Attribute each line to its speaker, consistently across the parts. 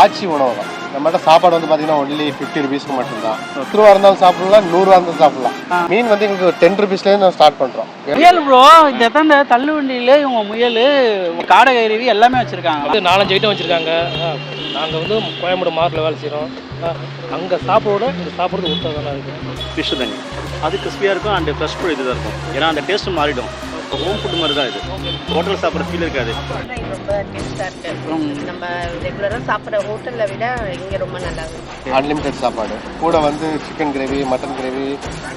Speaker 1: ஆச்சி உணவு தான் நம்மகிட்ட சாப்பாடு வந்து பார்த்தீங்கன்னா ஒன்லி ஃபிஃப்டி ருபீஸ்க்கு மட்டும்தான். பத்து ரூபா இருந்தாலும் சாப்பிடலாம் நூறுரூவா இருந்தாலும் சாப்பிடலாம். மீன் வந்து எங்களுக்கு டென் ருபீஸ்லேருந்து நான் ஸ்டார்ட் பண்ணுறோம்
Speaker 2: முயல் ப்ரோ இந்த தந்த தள்ளு வண்டியில இவங்க முயல் காடை கருவி எல்லாமே வச்சிருக்காங்க.
Speaker 3: வந்து நாலஞ்சு ஐட்டம் வச்சுருக்காங்க. நாங்கள் வந்து கோயம்புடு மார்க்கில் வேலை செய்கிறோம் அங்கே சாப்பிட இங்கே சாப்பிட்றது உத்தரவாக இருக்குது
Speaker 4: ஃபிஷ் தண்ணி. அது கிறிஸ்பியாக இருக்கும் அண்ட் ஃப்ரெஷ் ஃபுட் இதுதான் இருக்கும். ஏன்னா அந்த டேஸ்ட் மாறிடும். ஹோம் ஃபுட் மாதிரி தான் இது. ஹோட்டல் சாப்பிட்ற ஃபீல் இருக்காது.
Speaker 5: ரொம்ப டேஸ்டாக இருக்கு. நம்ம ரெகுலராக சாப்பிட்ற ஹோட்டலில் விட இங்கே ரொம்ப நல்லா இருக்கு.
Speaker 1: அன்லிமிட்டெட் சாப்பாடு. கூட வந்து சிக்கன் கிரேவி மட்டன் கிரேவி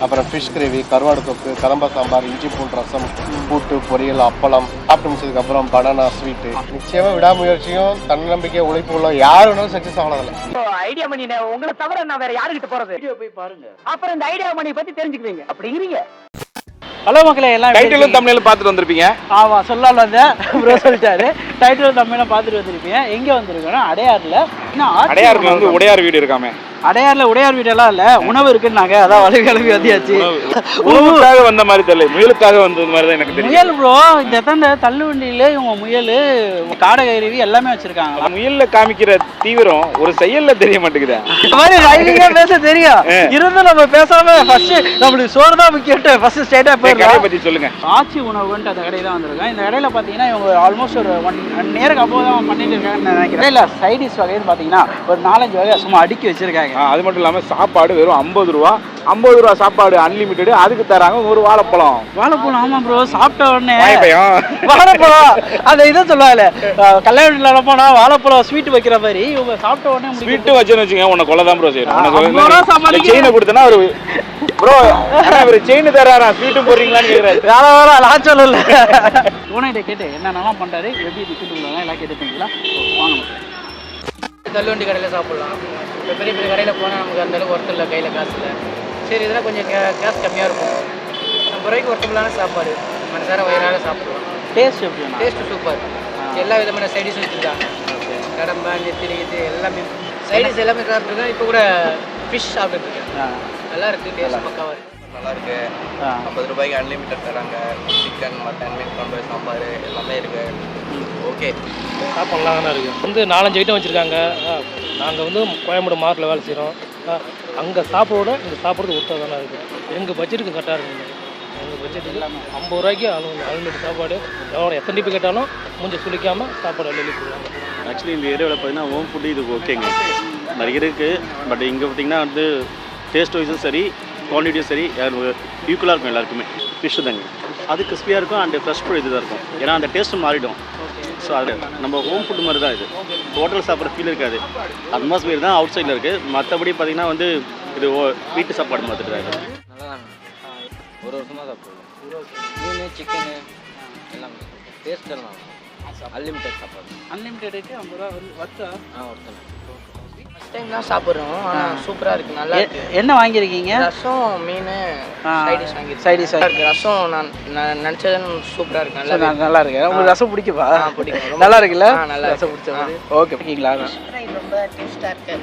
Speaker 1: அப்புறம் ஃபிஷ் கிரேவி கருவாடு தொக்கு கதம்ப சாம்பார் இஞ்சி பூண்டு ரசம் கூட்டு பொரியல் அப்பளம் சாப்பிட்டு முடிச்சதுக்கப்புறம் பனானா ஸ்வீட்டு நிச்சயமாக விடாமுயற்சியும் தன்னம்பிக்கை உழைப்பு உள்ள யார் வேணாலும் சக்ஸஸ் ஆகலாம்
Speaker 6: ஐடியா மணி உங்களை தவிர நான் வேற யாருக்கிட்ட போறது?
Speaker 2: வீடியோ போய் பாருங்க.
Speaker 6: அப்புறம் இந்த ஐடியா மணி பத்தி தெரிஞ்சுக்குவீங்க. அப்படிங்கிறீங்க.
Speaker 2: ஹலோ மக்களே எல்லாம்
Speaker 7: டைட்டிலும் தமிழில் பார்த்துட்டு வந்திருப்பீங்க?
Speaker 2: ஆமா சொல்லலாம் வந்தேன். ப்ரோ சொல்லிட்டாரு. டைட்டில் தமிழ் பார்த்துட்டு வந்திருப்பீங்க. எங்க வந்திருக்கோம்னா அடையாறுல இன்னும் ஆச்சி
Speaker 7: அடையாறுல வந்து. உடையார் வீடு இருக்காமே.
Speaker 2: அடையாறுல உடையார் வீடெல்லாம் இல்ல உணவு இருக்குன்னாங்க. அதான் வலி கிளம்பி வந்தியாச்சு.
Speaker 7: உணவுக்காக வந்த மாதிரி தெரியல. முயலுக்காக வந்தது மாதிரி தான் எனக்கு தெரியும்
Speaker 2: முயல் ப்ரோ இந்த தந்த தள்ளு வண்டியில இவங்க முயல் காடை கருவி எல்லாமே வச்சிருக்காங்க
Speaker 7: முயல்ல காமிக்கிற தீவிரம் ஒரு செயல்ல தெரிய மாட்டேங்குதே.
Speaker 2: இந்த மாதிரி ரைலிங்கா பேச தெரியும். இருந்தும் நம்ம பேசாம ஃபர்ஸ்ட் நம்மளுக்கு சோறு தான் முக்கியம். ஃபர்ஸ்ட் ஸ்ட்ரைட்டா
Speaker 7: இந்த கடையை பத்தி சொல்லுங்க.
Speaker 2: ஆச்சி உணவுன்ட்டு அந்த கடையில் வந்திருக்கேன் இந்த கடையில் பார்த்தீங்கன்னா இவங்க ஆல்மோஸ்ட் ஒரு ஒன் இயருக்கு அப்போ தான் பண்ணிட்டு இருக்காங்கன்னு நினைக்கிறேன். இல்லை சைடிஷ் வகைன்னு பார்த்தீங்கன்னா ஒரு நாலஞ்சு வகை சும்மா அடுக்கி வச்சிருக்காங்க.
Speaker 7: அது மட்டும் இல்லாம சாப்பாடு வெறும் ஐம்பது ரூபா. ஐம்பது ரூபா சாப்பாடு அன்லிமிட்டெட் அதுக்கு தராங்க ஒரு வாழைப்பழம்.
Speaker 2: வாழைப்பழம் ஆமாம் ப்ரோ சாப்பிட்ட உடனே
Speaker 7: வாழைப்பழம்.
Speaker 2: அந்த இதை சொல்லுவாங்கல்ல கல்யாண வீட்டில் போனா வாழைப்பழம் ஸ்வீட் வைக்கிற மாதிரி இவங்க சாப்பிட்ட உடனே
Speaker 7: ஸ்வீட்டு வச்சுன்னு வச்சுங்க உன்னை கொலை தான் ப்ரோ செய்யணும் செயினை கொடுத்தனா ஒரு ப்ரோ இவர் செயின் தராரா ஸ்வீட்டும் போடுறீங்களான்னு கேக்குறாரு.
Speaker 2: வேலை வேலை நான் சொல்லல. உனைகிட்ட கேட்டு என்னென்னலாம் பண்ணுறாரு எப்படி உள்ளதா எல்லாம் கேட்டுப்பீங்களா? வாங்க
Speaker 8: தள்ளுவண்டி கடையில் சாப்பிட்லாம். இப்போ பெரிய பெரிய கடையில் போனால் நமக்கு அந்த அளவுக்கு ஒர்த்து இல்லை கையில் காசு இல்லை. சரி இதெல்லாம் கொஞ்சம் கே காசு கம்மியாக இருக்கும். நம்ம ரூபாய்க்கு ஒர்த்தபுளான சாப்பாடு. மனசார வயிறால சாப்பிடலாம்.
Speaker 2: டேஸ்ட் எப்படின்னா
Speaker 8: டேஸ்ட்டு சூப்பர் எல்லா விதமான சைடிஷும் வச்சுருக்காங்க கடம்பா நெத்திலி இது எல்லாமே. சைடிஷ் எல்லாமே சாப்பிட்ருக்கேன் இப்போ கூட ஃபிஷ் சாப்பிட்டுருக்கேன் நல்லா இருக்குது டேஸ்ட் பக்காவாக
Speaker 9: நல்லா இருக்கு ஐம்பது ரூபாய்க்கு அன்லிமிட்டட் தராங்க. சிக்கன் மட்டன் மீன் குழம்பு சாம்பார் எல்லாமே இருக்கு. ஓகே
Speaker 3: சாப்பாடுலாம் தானே இருக்குது வந்து நாலஞ்சு ஐட்டம் வச்சுருக்காங்க. நாங்கள் வந்து கோயம்புடு மார்க்கில் வேலை செய்கிறோம் அங்கே சாப்பிட இங்கே சாப்பிட்றது உத்தரவாக இருக்குது எங்கள் பட்ஜெட்டுக்கு கரெக்டாக இருக்குங்க எங்கள் பட்ஜெட்டுக்கு ஐம்பது ரூபாய்க்கு அன்லிமிட் சாப்பாடு. எவ்வளோ எத்தனை டிப்பு கேட்டாலும் மூஞ்சி சுளிக்காமல் சாப்பாடு அள்ளி கொடுக்குறாங்க
Speaker 4: ஆக்சுவலி இந்த ஏரியாவில் பார்த்தீங்கன்னா ஹோம் ஃபுட்டு இது ஓகேங்க நிறைய இருக்குது பட் இங்கே பார்த்தீங்கன்னா வந்து டேஸ்ட் வைஸும் சரி குவான்டிட்டியும் சரி ஈக்குவலாக இருக்கும் எல்லாருக்குமே. ஃபிஷ் தாங்க. அது கிறிஸ்பியாக இருக்கும் அண்ட் ஃப்ரெஷ் ஃபுட் இதுதான் இருக்கும். ஏன்னா அந்த டேஸ்ட் மாறிடும். ஸோ அது நம்ம ஹோம் ஃபுட் மாதிரி தான் இது. ஹோட்டல் சாப்பிட்ற ஃபீல் இருக்காது. அட்மாஸ்பியர் தான் அவுட் சைடில் இருக்குது மற்றபடி பார்த்தீங்கன்னா வந்து இது ஓ- வீட்டு சாப்பாடு மாதிரி தான் இது
Speaker 8: நல்லா தான் ஒரு வருஷமாக சாப்பிடுவோம் மீன் சிக்கனு எல்லாமே டேஸ்ட் எல்லாம் அன்லிமிட்டட் சாப்பாடு.
Speaker 2: அன்லிமிட்டெடுக்கு ஐம்பது ரூபா வச்சா
Speaker 8: ஆ ஒருத்தனை ஃபஸ்ட் டைம் தான் சாப்பிட்றோம். ஆனால் சூப்பராக இருக்குது நல்லா இருக்கு.
Speaker 2: என்ன வாங்கியிருக்கீங்க?
Speaker 8: ரசம் மீன் சைடிஷ் வாங்கி
Speaker 2: வாங்கி-
Speaker 8: இருக்கு. ரசம் நான் நான் நினச்சதுன்னு சூப்பராக இருக்கு. நல்லா இருக்கு.
Speaker 2: நல்லா இருக்கு. உங்களுக்கு ரசம் பிடிக்குமா?
Speaker 8: ஆ, பிடிக்கும்.
Speaker 2: நல்லா இருக்குல்ல?
Speaker 8: நல்லா
Speaker 2: ரசம்
Speaker 8: இருக்கு.
Speaker 2: பிடிச்ச மாதிரி. ஓகே ஓகேங்களா
Speaker 5: ரொம்ப டேஸ்டாக இருக்கு.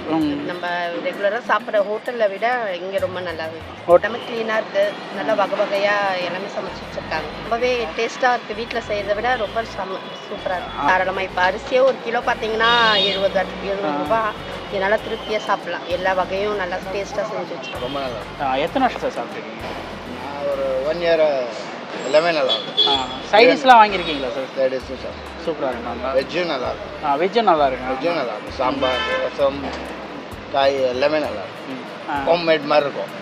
Speaker 5: நம்ம ரெகுலராக சாப்பிட்ற ஹோட்டலில் விட இங்கே ரொம்ப நல்லா இருக்கு எல்லாமே க்ளீனாக இருக்கு. நல்லா வகை வகையாக எல்லாமே சமைச்சு வச்சிருக்காங்க. ரொம்பவே டேஸ்ட்டாக இருக்கு. வீட்டில் செய்கிறத விட ரொம்ப சம சூப்பராக இருக்கு. தாராளமாக இப்போ அரிசியே ஒரு கிலோ பார்த்தீங்கன்னா எழுபது எழுபது ரூபா. இதனால் திருப்தியாக சாப்பிடலாம். எல்லா வகையும் நல்லா டேஸ்ட்டாக செஞ்சு வச்சிருக்கோம்.
Speaker 9: ரொம்ப நல்லா
Speaker 2: எத்தனை வருஷம் சார் சாப்பிட்ருக்கீங்க
Speaker 9: நான் ஒரு ஒன் இயர் எல்லாமே நல்லா இருக்கும்
Speaker 2: சைடிஷ்லாம் வாங்கியிருக்கீங்களா சார்?
Speaker 9: லேடிஸும் சார்
Speaker 2: சூப்பராக இருக்கும்
Speaker 9: வெஜ்ஜும் நல்லா. இருக்கும்
Speaker 2: ஆ வெஜ்ஜும் நல்லா இருக்கும்
Speaker 9: வெஜ்ஜும் நல்லா இருக்கும் சாம்பார் ரசம் காய் எல்லாமே நல்லா இருக்கும் ஹோம் மேட் மாதிரி இருக்கும்.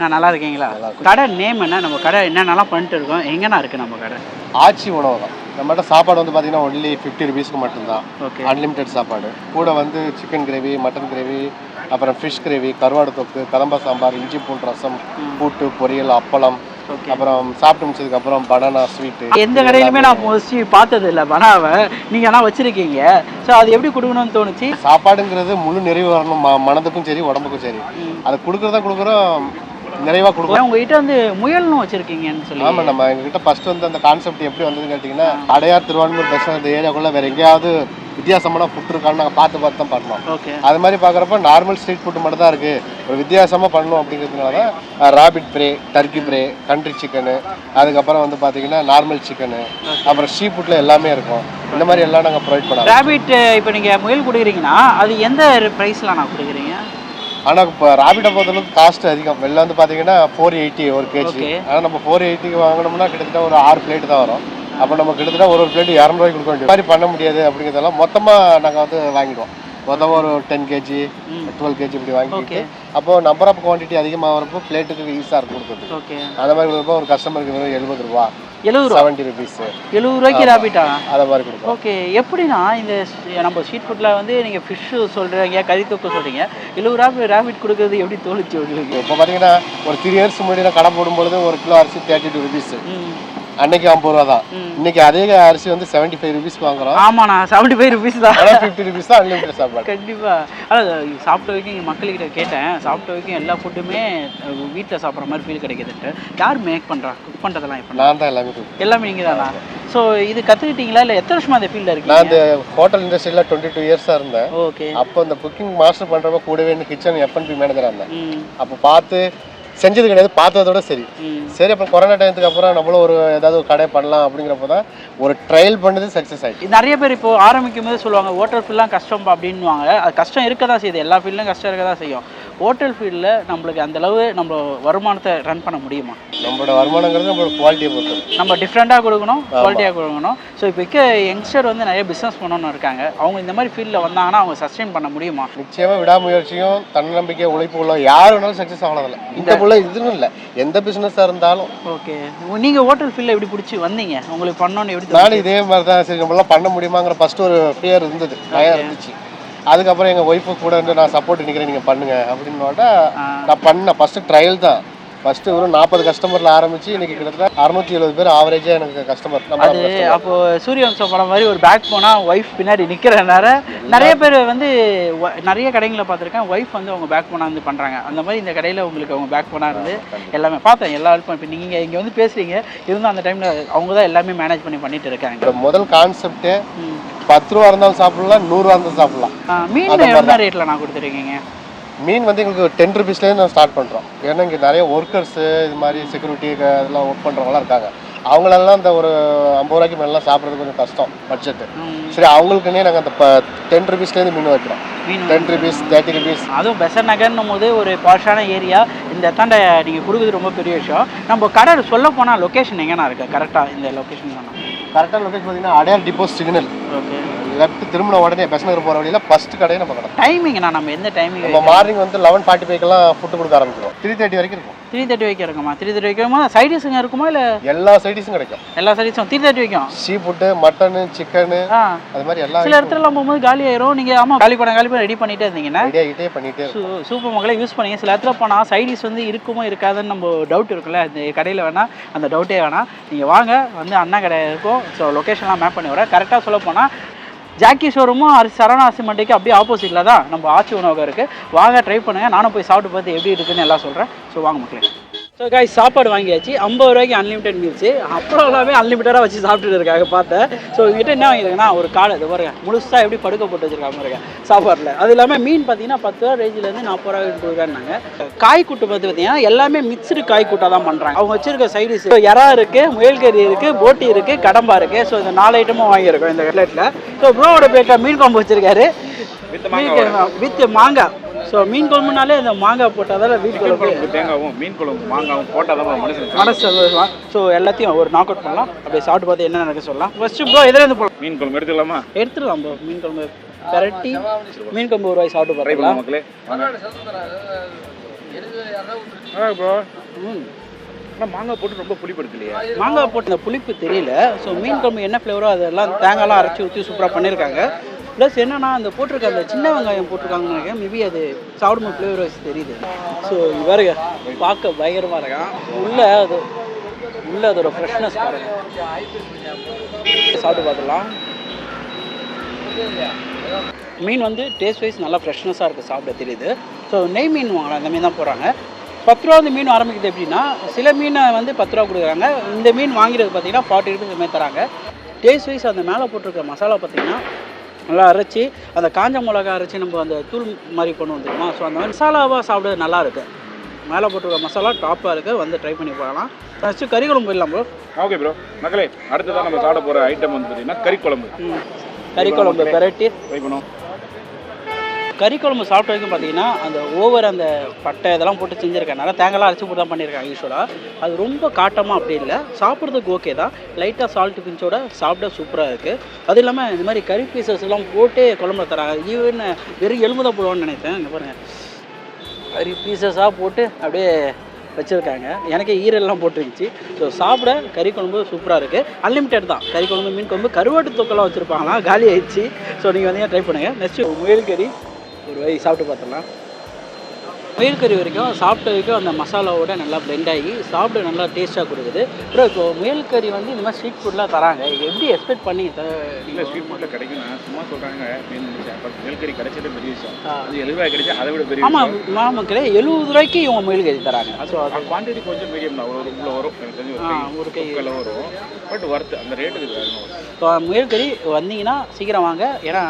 Speaker 2: நான் நல்லா இருக்கீங்களா? கடை நேம் என்ன? நம்ம கடை என்னென்னலாம் பண்ணிட்டு இருக்கோம்? எங்கண்ணா இருக்கு நம்ம கடை?
Speaker 1: ஆச்சி உணவு தான் நம்மகிட்ட சாப்பாடு வந்து பார்த்தீங்கன்னா ஒன்லி ஃபிஃப்டி ருபீஸ்க்கு மட்டும்தான். அன்லிமிட்டெட் சாப்பாடு. கூட வந்து சிக்கன் கிரேவி மட்டன் கிரேவி அப்புறம் ஃபிஷ் கிரேவி கருவாடு தொக்கு கதம்ப சாம்பார் இஞ்சி பூண்டு ரசம் கூட்டு பொரியல் அப்பளம் அப்புறம் சாப்பிட்டு முடிச்சதுக்கப்புறம் பனானா ஸ்வீட்டு
Speaker 2: எந்த கடையிலுமே நான் மோஸ்ட்லி பார்த்தது இல்லை பனாவை நீங்கள் ஆனால் வச்சிருக்கீங்க. ஸோ அது எப்படி கொடுக்கணும்னு தோணுச்சு?
Speaker 1: சாப்பாடுங்கிறது முழு நிறைவு வரணும். மனதுக்கும் சரி உடம்புக்கும் சரி. அதை கொடுக்குறதா கொடுக்குறோம். நிறைவாக கொடுக்குறோம்
Speaker 2: உங்ககிட்ட வந்து முயல்னு வச்சிருக்கீங்கன்னு சொல்லி.
Speaker 1: ஆமாம் நம்ம எங்ககிட்ட ஃபர்ஸ்ட் வந்து அந்த கான்செப்ட் எப்படி வந்ததுன்னு கேட்டிங்கன்னா அடையார் திருவான்மூர் பஸ் அந்த ஏரியாக்குள்ளே வேற எங்கேயாவது வித்தியாசமான ஃபுட் இருக்கான்னு நாங்கள் பார்த்து பார்த்து தான் பண்ணோம்
Speaker 2: ஓகே
Speaker 1: அது மாதிரி பார்க்குறப்ப நார்மல் ஸ்ட்ரீட் ஃபுட் மட்டும் தான் இருக்குது ஒரு வித்தியாசமாக பண்ணணும் அப்படிங்கிறதுனால தான் rabbit fry turkey fry country chicken அதுக்கப்புறம் வந்து பார்த்தீங்கன்னா நார்மல் சிக்கனு அப்புறம் ஷீ ஃபுட்டில் எல்லாமே இருக்கும். இந்த மாதிரி எல்லாம் நாங்கள் ப்ரொவைட் பண்ணோம்
Speaker 2: ரேபிட் இப்போ நீங்கள் முயல் கொடுக்குறீங்கன்னா அது எந்த ப்ரைஸில் நான் கொடுக்குறீங்க?
Speaker 1: ஆனால் இப்போ ராபிட்டை பொறுத்தளவுக்கு காஸ்ட் அதிகம். வெளில வந்து பார்த்தீங்கன்னா ஃபோர் எயிட்டி ஒரு கேஜி. ஆனால் நம்ம ஃபோர் எயிட்டிக்கு வாங்கினோம்னா கிட்டத்தட்ட ஒரு ஆறு பிளேட் தான் வரும். அப்போ நம்ம கிட்டத்தட்ட ஒரு ஒரு பிளேட் இரநூறுவாய்க்கு கொடுக்க வேண்டியது. இந்த மாதிரி பண்ண முடியாது அப்படிங்கிறதெல்லாம் மொத்தமாக நாங்கள் வந்து வாங்கிடுவோம். மொத்தமாக ஒரு டென் கேஜி டுவெல் கேஜி இப்படி வாங்கிட்டு அப்போ நம்பர் ஆஃப் குவான்டிட்டி அதிகமாகிறப்போ பிளேட்டுக்கு ஈஸியாக இருக்கும் கொடுக்குறது அந்த மாதிரி கொடுப்போம் ஒரு கஸ்டமருக்கு வெறும் எழுபது ரூபா.
Speaker 2: எழுபது ரூபா?
Speaker 1: செவன்ட்டி ருபீஸ்
Speaker 2: எழுபது ரூபாய்க்கு ரேபிட்டா
Speaker 1: அதை மாதிரி கொடுப்போம்.
Speaker 2: ஓகே எப்படின்னா இந்த நம்ம ஸ்ட்ரீட் ஃபுட்டில் வந்து நீங்கள் ஃபிஷ்ஷு சொல்கிறீங்க கறி தொக்கு சொல்கிறீங்க எழுபது ரூபா ரேபிட் கொடுக்குறது எப்படி தோணுச்சு உங்களுக்கு?
Speaker 1: இப்போ பார்த்தீங்கன்னா ஒரு த்ரீ இயர்ஸ் முன்னாடி நான் கடை போடும்பொழுது ஒரு கிலோ அரிசி தேர்ட்டி டூ ருபீஸ் அன்னைக்கு ஐம்பது ரூபா தான். இன்னைக்கு அதே அரிசி வந்து செவன்ட்டி ஃபைவ் ருபீஸ்க்கு வாங்குறோம்.
Speaker 2: ஆமாண்ணா செவன்ட்டி ஃபைவ் ருபீஸ் தான்.
Speaker 1: ஆனால் ஃபிஃப்டி ருபீஸ் தான் அன்லிமிட்டட் சாப்பாடு.
Speaker 2: கண்டிப்பா. அதாவது சாப்பிட்ட வரைக்கும் மக்கள்கிட்ட கேட்டேன். சாப்பிட்ட வரைக்கும் எல்லா ஃபுட்டுமே வீட்டில் சாப்பிட்ற மாதிரி ஃபீல் கிடைக்குதுன்ட்டு. யார் மேக் பண்ணுறா குக் பண்ணுறதெல்லாம் இப்போ?
Speaker 1: நான் தான் எல்லாமே.
Speaker 2: எல்லாமே நீங்கள் தானா? ஸோ இது கற்றுக்கிட்டீங்களா இல்லை எத்தனை வருஷமா அந்த ஃபீல்டில்
Speaker 1: நான்
Speaker 2: இருக்கீங்க?
Speaker 1: இந்த ஹோட்டல் இண்டஸ்ட்ரியில் டுவெண்ட்டி டூ இயர்ஸாக இருந்தேன்.
Speaker 2: ஓகே
Speaker 1: அப்போ இந்த குக்கிங் மாஸ்டர் பண்ணுறப்ப கூடவே கிச்சன் எஃப்என்பி மேனேஜராக இருந்தேன். அப்போ பார்த்து செஞ்சது கிடையாது பார்த்ததோட சரி. சரி அப்புறம் கொரோனா டைத்துக்கு அப்புறம் நம்மளும் ஒரு ஏதாவது ஒரு கடை பண்ணலாம் அப்படிங்கிறப்போ தான் ஒரு ட்ரையல் பண்ணது சக்ஸஸ் ஆயிடுச்சு
Speaker 2: நிறைய பேர் இப்போ ஆரம்பிக்கும் போது சொல்லுவாங்க ஹோட்டல் ஃபீல்ட்லாம் கஷ்டம் அப்படின்வாங்க அது கஷ்டம் இருக்க தான் செய்யுது. எல்லா ஃபீல்ட்லையும் கஷ்டம் இருக்க தான் செய்யும். ஹோட்டல் ஃபீல்டில் நம்மளுக்கு அந்த அளவு நம்ம வருமானத்தை ரன் பண்ண முடியுமா?
Speaker 1: நம்மளோட வருமானங்கிறது நம்மளோட குவாலிட்டியை பொறுத்தது.
Speaker 2: நம்ம டிஃப்ரெண்ட்டாக கொடுக்கணும் குவாலிட்டியாக கொடுக்கணும். ஸோ இப்போ இருக்க யங்ஸ்டர் வந்து நிறைய பிஸ்னஸ் பண்ணணும்னு இருக்காங்க. அவங்க இந்த மாதிரி ஃபீல்டில் வந்தாங்கன்னா அவங்க சஸ்டெயின் பண்ண முடியுமா?
Speaker 1: நிச்சயமாக விடாமுயற்சியும் தன்னம்பிக்கை உழைப்பு உள்ள யார் வேணாலும் சக்ஸஸ் ஆகலாம் இந்த போல இதுன்னு இல்லை. எந்த பிஸ்னஸாக இருந்தாலும்.
Speaker 2: ஓகே நீங்கள் ஹோட்டல் ஃபீல்டில் எப்படி பிடிச்சி வந்தீங்க? உங்களுக்கு பண்ணணும்னு எப்படி
Speaker 1: நானும் இதே மாதிரி தான் சரி நம்மளாம் பண்ண முடியுமாங்கிற ஃபர்ஸ்ட் ஒரு ஃபியர் இருந்தது. பயம் இருந்துச்சு. அதுக்கப்புறம் எங்கள் ஒய்ஃபு கூட இருந்து நான் சப்போர்ட் நிற்கிறேன் நீங்கள் பண்ணுங்க அப்படின்னு நான் பண்ணேன். ஃபஸ்ட்டு ட்ரையல் தான். ஃபஸ்ட்டு ஒரு நாற்பது கஸ்டமரில் ஆரம்பிச்சு இன்னைக்கு கிட்டத்தட்ட அறுநூத்தி எழுபது பேர் ஆவரேஜாக எனக்கு கஸ்டமர்
Speaker 2: அது அப்போ சூரியவம்சம் படம் மாதிரி ஒரு பேக் போனால் ஒய்ஃப் பின்னாடி நேரம் நிறைய பேர் வந்து நிறைய கடைகளில் பார்த்துருக்கேன். ஒய்ஃப் வந்து அவங்க பேக் போனா வந்து பண்ணுறாங்க அந்த மாதிரி இந்த கடையில் உங்களுக்கு அவங்க பேக் போனா இருந்து எல்லாமே பார்த்தேன் எல்லா ஹெல்ப்பும் இப்போ நீங்கள் இங்கே வந்து பேசுகிறீங்க இருந்தால் அந்த டைமில் அவங்க தான் எல்லாமே மேனேஜ் பண்ணி பண்ணிட்டு இருக்காங்க.
Speaker 1: முதல் கான்செப்டே பத்து ரூபா இருந்தாலும் சாப்பிடலாம் நூறுரூவா இருந்தாலும் சாப்பிடலாம்.
Speaker 2: மீன் என்ன ரேட்டில் நான் கொடுத்துருக்கீங்க?
Speaker 1: மீன் வந்து எங்களுக்கு டென் ருபீஸ்லேருந்து நான் ஸ்டார்ட் பண்ணுறோம் ஏன்னா இங்கே நிறைய ஒர்க்கர்ஸு இது மாதிரி செக்யூரிட்டி இதெல்லாம் ஒர்க் பண்ணுறவங்களாம் இருக்காங்க. அவங்களெல்லாம் இந்த ஒரு ஐம்பது ரூபாய்க்கு மேலாம் சாப்பிட்றது கொஞ்சம் கஷ்டம் பட்ஜெட்டு சரி அவங்களுக்குன்னே நாங்கள் அந்த டென் ருபீஸ்லேருந்து மீன் வைக்கிறோம். டென் ருபீஸ் தேர்ட்டி ருபீஸ்
Speaker 2: அதுவும் பெசர் நகர்னும் போது ஒரு பாஷான ஏரியா இந்த இடத்தாண்ட நீங்கள் கொடுக்குறது ரொம்ப பெரிய விஷயம். நம்ம கடை சொல்ல போனால் லொக்கேஷன் எங்கேண்ணா இருக்குது கரெக்டாக இந்த லொக்கேஷன் தானே
Speaker 1: கரெக்டாக லொக்கேஷன் பார்த்தீங்கன்னா Adyar depot signal
Speaker 2: okay
Speaker 1: left திரும்பின உடனே பெஸ் நகர் போகிற வழியில் ஃபஸ்ட்டு கடையை நம்ம கடை
Speaker 2: டைமிங்ண்ணா நம்ம எந்த டைமிங்
Speaker 1: நம்ம மார்னிங் வந்து லெவன் ஃபார்ட்டி ஃபைவ்க்கெல்லாம் ஃபுட்டு கொடுக்க ஆரம்பிச்சிடும் த்ரீ தேர்ட்டி வரைக்கும் இருக்கும்.
Speaker 2: த்ரீ தேர்ட்டி வைக்க இருக்குமா? த்ரீ தேர்ட்டி வைக்குமா சைடிஸுங்க இருக்குமா இல்லை
Speaker 1: எல்லா சைடிஸும் கிடைக்கும்.
Speaker 2: எல்லா சைடிஸும் த்ரீ தேர்ட்டி வைக்கும்
Speaker 1: சீ ஃபுட்டு மட்டனு சிக்கனு அது மாதிரி எல்லா
Speaker 2: சில இடத்துலலாம் போகும்போது காலி ஆயிரும். நீங்கள் ஆமாம் காலி பண்ண காலி பண்ண ரெடி பண்ணிட்டே இருந்தீங்கன்னா
Speaker 1: ஐடியா கிட்டே பண்ணிகிட்டே
Speaker 2: சூ சூப்பர் மக்களை யூஸ் பண்ணீங்க. சில இடத்துல போனால் சைடிஸ் வந்து இருக்குமோ இருக்காதுன்னு நம்ம டவுட் இருக்குல்ல இந்த கடையில் வேணால் அந்த டவுட்டே வேணாம் நீங்கள் வாங்க வந்து அண்ணா கடை இருக்கும். ஸோ லொக்கேஷன்லாம் மேப் பண்ணி வரேன் கரெக்டாக சொல்ல போனால் ஜாக்கி ஷோரூமும் அரி சரவணா சிமெண்ட்டுக்கு அப்படியே ஆப்போசிட்டில் தான் நம்ம ஆச்சி உணவகம் இருக்குது வாங்க ட்ரை பண்ணுங்கள் நானும் போய் சாப்பிட்டு பார்த்து எப்படி இருக்குதுன்னு எல்லாம் சொல்கிறேன் ஸோ வாங்க மக்களே. ஸோ காய் சாப்பாடு வாங்கியாச்சு. ஐம்பது ரூபாய்க்கு அன்லிமிட்டட் மீல்ஸு அப்புறம் எல்லாமே அன்லிமிட்டடாக வச்சு சாப்பிட்டுட்டு இருக்காங்க பார்த்தேன் ஸோ இவங்ககிட்ட என்ன வாங்கியிருக்கேன்னா ஒரு காடை இது பாருங்க. முழுசாக எப்படி படுக்க போட்டு வச்சிருக்காங்க பாருங்க. சாப்பாட்டில். அது இல்லாமல் மீன் பார்த்தீங்கன்னா பத்து ரூபா ரேஞ்சிலேருந்து நாற்பது ரூபா கொடுக்குறாங்க காய் கூட்டு பார்த்து பார்த்தீங்கன்னா எல்லாமே மிக்சடு காய் கூட்டாக தான் பண்ணுறாங்க அவங்க வச்சிருக்க சைடிஸ் எறா இருக்குது முயல்கறி இருக்குது போட்டி இருக்குது கடம்பா இருக்குது ஸோ இந்த நாலு ஐட்டமும் வாங்கியிருக்கோம் இந்த பிளேட்டில் ஸோ ப்ரோவோட பிளேட்டில் மீன் குழம்பு வச்சிருக்காரு. வித் மாங்காய். ஸோ மீன் குழம்புனாலே இந்த மாங்காய் போட்டால் வீட்டு குழம்பு
Speaker 7: குழம்பு தேங்காவும் மீன் குழம்பு மாங்காவும் போட்டால் தான் மனுஷன்
Speaker 2: மனசு சந்தோஷமா? ஸோ எல்லாத்தையும் ஒரு நாக் அவுட் பண்ணலாம். அப்படியே சாப்பிட்டு பார்த்து என்ன நடக்க சொல்லலாம். ஃபர்ஸ்ட் ப்ரோ எதில் இருந்து போகலாம்
Speaker 7: மீன் குழம்பு எடுத்துக்கலாமா?
Speaker 2: எடுத்துடலாம் ப்ரோ மீன் குழம்பு பெரட்டி மீன் குழம்பு ஒரு வாய் சாப்பிட்டு பார்க்கலாம்
Speaker 7: மக்களே. ப்ரோ
Speaker 2: ம்.
Speaker 7: ஆனால் மாங்காய் போட்டு ரொம்ப புளிப்படுத்தலையா.
Speaker 2: மாங்காய் போட்டு புளிப்பு தெரியல. ஸோ மீன் குழம்பு என்ன ஃப்ளேவரோ அதெல்லாம் தேங்காய்லாம் அரைச்சி ஊற்றி சூப்பராக பண்ணியிருக்காங்க. ப்ளஸ் என்னன்னா அந்த போட்டிருக்க அந்த சின்ன வெங்காயம் போட்டிருக்காங்கன்னு நினைக்கிறேன். மேபி அது சாப்பிடும்போது ஃப்ளேவர் வைஸ் தெரியுது. ஸோ இவருங்க பார்க்க பயங்கரமாக இருக்கான் உள்ள அது உள்ள அதோட ஃப்ரெஷ்னஸ் பாருங்க. சாப்பிட்டு பார்த்துடலாம். மீன் வந்து டேஸ்ட் வைஸ் நல்லா ஃப்ரெஷ்னஸாக இருக்குது சாப்பிட தெரியுது. ஸோ நெய் மீன் வாங்கலாம் அந்த மீன் தான் போடுறாங்க. பத்து ரூபா வந்து மீன் ஆரம்பிக்குது எப்படின்னா சில மீனை வந்து பத்து ரூபா கொடுக்குறாங்க. இந்த மீன் வாங்கிறது பார்த்தீங்கன்னா ஃபார்ட்டி ருபீஸ் மாதிரி தராங்க. டேஸ்ட் வைஸ் அந்த மேலே போட்டிருக்க மசாலா பார்த்தீங்கன்னா நல்லா அரைச்சி அந்த காஞ்ச மிளகா அரைச்சி நம்ம அந்த தூள் மாதிரி பண்ணுவோம் தெரியுமா ஸோ அந்த மசாலாவாக சாப்பிட நல்லா இருக்கு. மேலே போட்டுருக்க மசாலா டாப்பாக இருக்குது வந்து ட்ரை பண்ணி பார்க்கலாம். ஃபஸ்ட்டு கறி குழம்பு போயிடலாம் ப்ரோ
Speaker 7: ஓகே ப்ரோ மக்களே அடுத்ததான் நம்ம சாப்பிட போகிற ஐட்டம் வந்து பார்த்தீங்கன்னா கறி குழம்பு
Speaker 2: கறி குழம்பு பெரட்டி.
Speaker 7: ட்ரை பண்ணுவோம்.
Speaker 2: கறி குழம்பு சாப்பிட்ட வரைக்கும் பார்த்தீங்கன்னா அந்த ஓவர் அந்த பட்டை இதெல்லாம் போட்டு செஞ்சுருக்கனால தேங்காய்லாம் அரைச்சி போட்டு தான் பண்ணியிருக்காங்க யூஸ்வலாக அது ரொம்ப காட்டமாக அப்படி இல்லை. சாப்பிட்றதுக்கு ஓகே தான். லைட்டாக சால்ட் பிஞ்சோட சாப்பிட சூப்பராக இருக்குது அது இல்லாமல் இந்த மாதிரி கறி பீசஸ் எல்லாம் போட்டு குழம்புல தராங்க. ஈவன் வெறும் எலும்பு தான் போடுவான்னு நினைத்தேன். இங்கே பாருங்கள் கறி பீசஸாக போட்டு அப்படியே வச்சுருக்காங்க. எனக்கு ஈரெல்லாம் போட்டுருந்துச்சு. ஸோ சாப்பிட கறி குழம்பு சூப்பராக இருக்குது அன்லிமிட்டட் தான். கறி குழம்பு மீன் குழம்பு கருவாட்டு தொக்கெல்லாம் வச்சுருப்பாங்களாம். காலி ஆயிடுச்சு. ஸோ நீங்கள் வந்தீங்கன்னா ட்ரை பண்ணுங்கள் நெக்ஸ்ட்டு முயல் கறி ஒரு வழி சாப்பிட்டு பார்த்தோன்னா முயல் கறி வரைக்கும் சாப்பிட்ட வரைக்கும் அந்த மசாலாவோட நல்லா blend ஆகி சாப்பிட நல்லா டேஸ்ட்டாக கொடுக்குது. அப்புறம் இப்போ முயல் கறி வந்து இந்த மாதிரி ஸ்ட்ரீட் ஃபுட்லாம் தராங்க. எப்படி எக்ஸ்பெக்ட் பண்ணி த
Speaker 7: இல்லை ஸ்வீட் ஃபுட்டில் கிடைக்கும். நான் சும்மா சொல்கிறாங்க நெல் கறி கிடைச்சதே பெரிய விஷயம். அது எழுபது கிடைச்சா அதை விட பெரிய
Speaker 2: ஆமாம்
Speaker 7: விஷயம்.
Speaker 2: மாமக்களே எழுபது ரூபாய்க்கு இவங்க முயல் கறி தராங்க.
Speaker 7: அது அது குவான்டிட்டி கொஞ்சம் மீடியம் தான். ஒரு இவ்வளோ வரும். எனக்கு தெரிஞ்சு
Speaker 2: ஆ,
Speaker 7: ஒரு கை. வரும். பட் ஒர்த்து அந்த ரேட்டுக்கு
Speaker 2: இப்போ முயல் கறி வந்தீங்கன்னா சீக்கிரம் வாங்க. ஏன்னா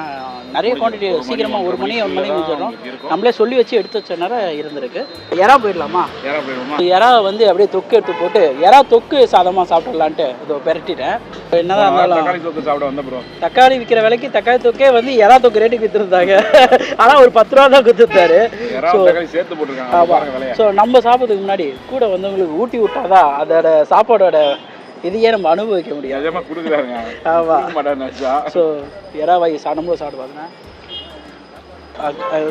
Speaker 2: நிறைய குவான்டிட்டி சீக்கிரமாக ஒரு மணி ஒரு மணி முடிஞ்சிடும். நம்மளே சொல்லி வச்சு எடுத்து வச்ச நேரம் இருந்திருக்கு. எறா போயிடலாமா?
Speaker 7: யாரா போயிடுமா
Speaker 2: எறா வந்து அப்படியே தொக்கு எடுத்து போட்டு எறா தொக்கு சாதமாக சாப்பிடலான்ட்டு இதோ பெரட்டிட்டேன். என்னதான் இருந்தாலும்
Speaker 7: சாப்பிட வந்த ப்ரோ
Speaker 2: தக்காளி விற்கிற விலைக்கு தக்காளி தொக்கே வந்து எறா தொக்கு ரேட்டுக்கு விற்றுருந்தாங்க ஆனால் ஒரு பத்து ரூபா தான் கொடுத்துருந்தாரு.
Speaker 7: சேர்த்து போட்டிருக்காங்க.
Speaker 2: ஸோ நம்ம சாப்பிட்றதுக்கு முன்னாடி கூட வந்தவங்களுக்கு ஊட்டி விட்டாதான் அதோட சாப்பாடோட இதையே நம்ம அனுபவிக்க முடியாது.
Speaker 7: நிஜமா கொடுக்குறாங்க
Speaker 2: ஆமா.
Speaker 7: கொடுக்க மாட்டாங்க நினைச்சா.
Speaker 2: ஸோ எறாவாய் சாப்பிடும்போது சாப்பிட்டு பார்த்தீங்கன்னா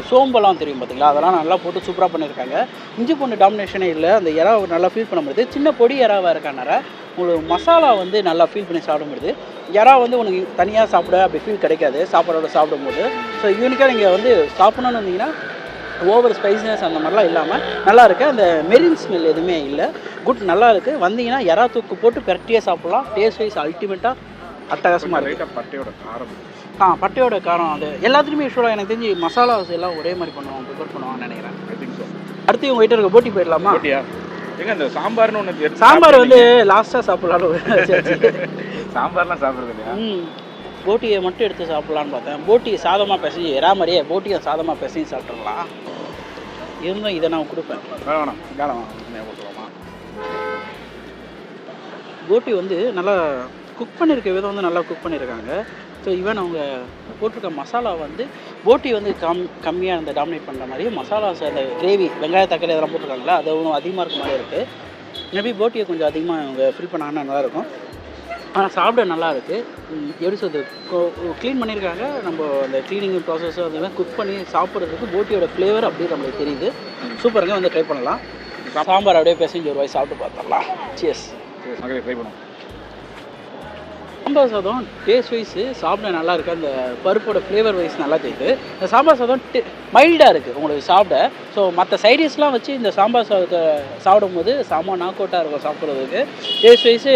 Speaker 2: சோம்பெல்லாம் தெரியும் பார்த்தீங்களா அதெல்லாம் நல்லா போட்டு சூப்பராக பண்ணியிருக்காங்க. இஞ்சி பூண்டு டாமினேஷனே இல்லை அந்த இறாவை நல்லா ஃபீல் பண்ண முடியுது. சின்ன பொடி இறாவாக இருக்கானால உங்களுக்கு மசாலா வந்து நல்லா ஃபீல் பண்ணி சாப்பிட முடியுது. இறா வந்து உனக்கு தனியாக சாப்பிட அப்படி ஃபீல் கிடைக்காது. சாப்பாடோட சாப்பிடும்போது. ஸோ யூனிக்காக நீங்கள் வந்து சாப்பிடணும்னு வந்தீங்கன்னா ஓவர் ஸ்பைசினஸ் அந்த மாதிரிலாம் இல்லாமல் நல்லா இருக்குது அந்த மெரின் ஸ்மெல் எதுவுமே இல்லை. குட் நல்லா இருக்குது வந்தீங்கன்னா இறா தூக்கு போட்டு பெரட்டியாக சாப்பிடலாம். டேஸ்ட் வைஸ் அல்டிமேட்டாக அட்டகாசமாக இருக்குது
Speaker 7: பட்டையோட காரம்.
Speaker 2: ஆ பட்டையோட காரம் அது எல்லாத்துலேயுமே யூஸ்வலாக எனக்கு தெரிஞ்சு மசாலாஸ் எல்லாம் ஒரே மாதிரி பண்ணுவாங்க ப்ரிப்பேர் பண்ணுவாங்கன்னு நினைக்கிறேன். அடுத்து இவங்க கிட்ட இருக்க போட்டி போயிடலாமா?
Speaker 7: ஓட்டியா எங்க இந்த சாம்பார்னு ஒன்று
Speaker 2: சாம்பார் வந்து. லாஸ்ட்டாக சாப்பிடலான்னு
Speaker 7: சாம்பார்லாம் சாப்பிட்றது இல்லையா?
Speaker 2: போட்டியை மட்டும் எடுத்து சாப்பிட்லான்னு பார்த்தேன். போட்டி சாதமாக பிசைஞ்சு எறா மாதிரியே போட்டியை சாதமாக பிசைஞ்சு சாப்பிட்றலாம் இருந்தும் இதை நான் கொடுப்பேன்.
Speaker 7: வேணாம் வேணாம்.
Speaker 2: போட்டி வந்து நல்லா குக் பண்ணியிருக்க விதம் வந்து நல்லா குக் பண்ணியிருக்காங்க ஸோ ஈவன் அவங்க போட்டிருக்க மசாலா வந்து போட்டி வந்து கம் கம்மியாக அந்த டாமினேட் பண்ணுற மாதிரியே மசாலாஸ் அந்த கிரேவி வெங்காய தக்காளி அதெல்லாம் போட்டிருக்காங்களா அது ஒன்றும் அதிகமாக இருக்க மாதிரி இருக்குது மேபி போட்டியை கொஞ்சம் அதிகமாக அவங்க ஃபில் பண்ணாங்கன்னா நல்லாயிருக்கும் ஆனால் சாப்பிட நல்லா இருக்கு. ம், எப்படி சொல்றது? க்ளீன் பண்ணியிருக்காங்க நம்ம அந்த க்ளீனிங் ப்ராசஸ் அந்த மாதிரி குக் பண்ணி சாப்பிட்றதுக்கு போட்டியோட ஃப்ளேவர் அப்படியே நம்மளுக்கு தெரியுது. சூப்பருங்க. வந்து ட்ரை பண்ணலாம். சாம்பார் அப்படியே பிசைஞ்சு ஒரு வாய் சாப்பிட்டு பார்த்துடலாம். சியஸ்
Speaker 7: ட்ரை பண்ணுவோம்.
Speaker 2: சாம்பார் சாதம் டேஸ்ட் வைஸு சாப்பிட நல்லா இருக்குது அந்த பருப்போட ஃப்ளேவர் வைஸ் நல்லா தெரியுது. இந்த சாம்பார் சாதம் மைல்டாக இருக்குது உங்களுக்கு சாப்பிட. ஸோ மற்ற சைடிஷ்லாம் வச்சு இந்த சாம்பார் சாதத்தை சாப்பிடும்போது சாமா நாக் அவுட்டாக இருக்கும் சாப்பிட்றதுக்கு. டேஸ்ட் வைஸு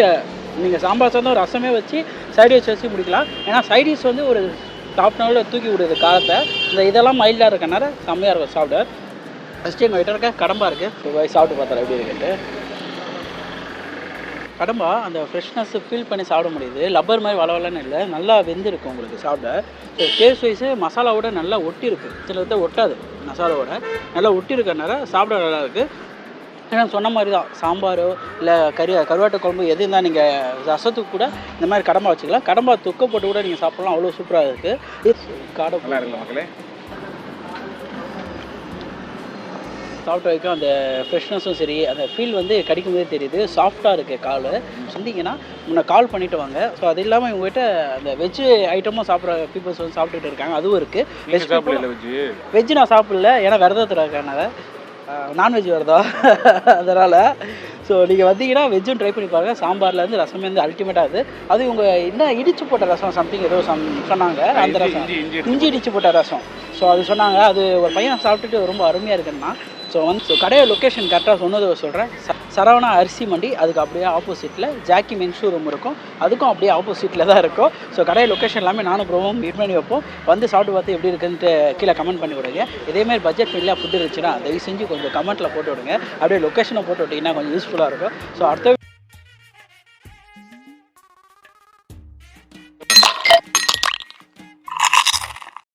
Speaker 2: நீங்கள் சாம்பார் சாதம் ரசமே வச்சு சைடிஷ் வச்சு முடிக்கலாம். ஏன்னா சைடிஷ் வந்து ஒரு டாப் நாளில் தூக்கி விடுது காரத்தை இந்த இதெல்லாம் மைல்டாக இருக்கனால செம்மையாக இருக்கும் சாப்பிட. ஃபஸ்ட்டு எங்கள் வீட்டில் இருக்க? கடம்பாக இருக்குது சாப்பிட்டு பார்த்தா எப்படி இருக்குன்ட்டு. கடம்பா அந்த ஃப்ரெஷ்னஸ் ஃபீல் பண்ணி சாப்பிட முடியுது. லப்பர் மாதிரி வளவலன்னு இல்லை. நல்லா வெந்திருக்கு உங்களுக்கு சாப்பிட. ஸோ டேஸ்ட் வைஸு மசாலாவோட நல்லா ஒட்டியிருக்கு சில இடத்த ஒட்டாது மசாலாவோட. நல்லா ஒட்டியிருக்கனால சாப்பிட நல்லா இருக்குது ஏன்னா சொன்ன மாதிரி தான். சாம்பாரோ இல்லை கறி கருவாட்டை குழம்பு எது இருந்தால் நீங்கள் ரசத்துக்கு கூட இந்த மாதிரி கடம்பா வச்சுக்கலாம். கடம்பா தொக்கை போட்டு கூட நீங்கள் சாப்பிட்லாம். அவ்வளோ சூப்பராக இருக்குது காடை
Speaker 7: நல்லா மக்களே.
Speaker 2: சாப்பிட்ட வரைக்கும் அந்த ஃப்ரெஷ்னஸும் சரி அந்த ஃபீல் வந்து கிடைக்கும் போதே தெரியுது. சாஃப்டாக இருக்குது கால். சொன்னீங்கன்னா முன்ன கால் பண்ணிட்டு வாங்க. ஸோ அது இல்லாமல் இவங்ககிட்ட அந்த வெஜ் ஐட்டமும் சாப்பிட்ற பீப்புள்ஸ் வந்து சாப்பிட்டுட்டு இருக்காங்க. அதுவும் இருக்குது
Speaker 7: நீங்கள் சாப்பிடல
Speaker 2: வெஜ் நான் சாப்பிடல. ஏன்னா விரதத்தில் இருக்கனால. நான்வெஜ் வருதா அதனால் ஸோ நீங்கள் வந்தீங்கன்னா வெஜ்ஜும் ட்ரை பண்ணி பாருங்கள் சாம்பார்லேருந்து ரசமே வந்து அல்டிமேட்டாக அது. அது இவங்க என்ன இடிச்சு போட்ட ரசம் சம்திங் ஏதோ சம் சொன்னாங்க. அந்த ரசம்.
Speaker 7: இஞ்சி
Speaker 2: இடிச்சு போட்ட ரசம். ஸோ அது சொன்னாங்க. அது ஒரு பையன் சாப்பிட்டுட்டு ரொம்ப அருமையாக இருக்குன்னா ஸோ வந்து ஸோ கடையோட லொக்கேஷன் கரெக்டாக சொன்னதை சொல்கிறேன் சரவணா அரிசி மண்டி அதுக்கு அப்படியே ஆப்போசிட்டில் ஜாக்கி மென் ஷோரூம் இருக்கும். அதுக்கும் அப்படியே ஆப்போசிட்டில் தான் இருக்கும். ஸோ கடையை லொக்கேஷன் எல்லாமே நானும் ப்ரோவும் மீட் பண்ணி வைப்போம். வந்து சாப்பிட்டு பார்த்து எப்படி இருக்குன்ட்டு கீழே கமெண்ட் பண்ணி விடுங்க. இதேமாதிரி பட்ஜெட் ஃப்ரெண்ட்லியாக ஃபுட் இருந்துச்சுன்னா தயவு செஞ்சு கொஞ்சம் கமெண்ட்டில் போட்டு விடுங்க. அப்படியே லொக்கேஷனை போட்டு விட்டிங்கன்னா கொஞ்சம் யூஸ்ஃபுல்லாக இருக்கும். ஸோ அடுத்த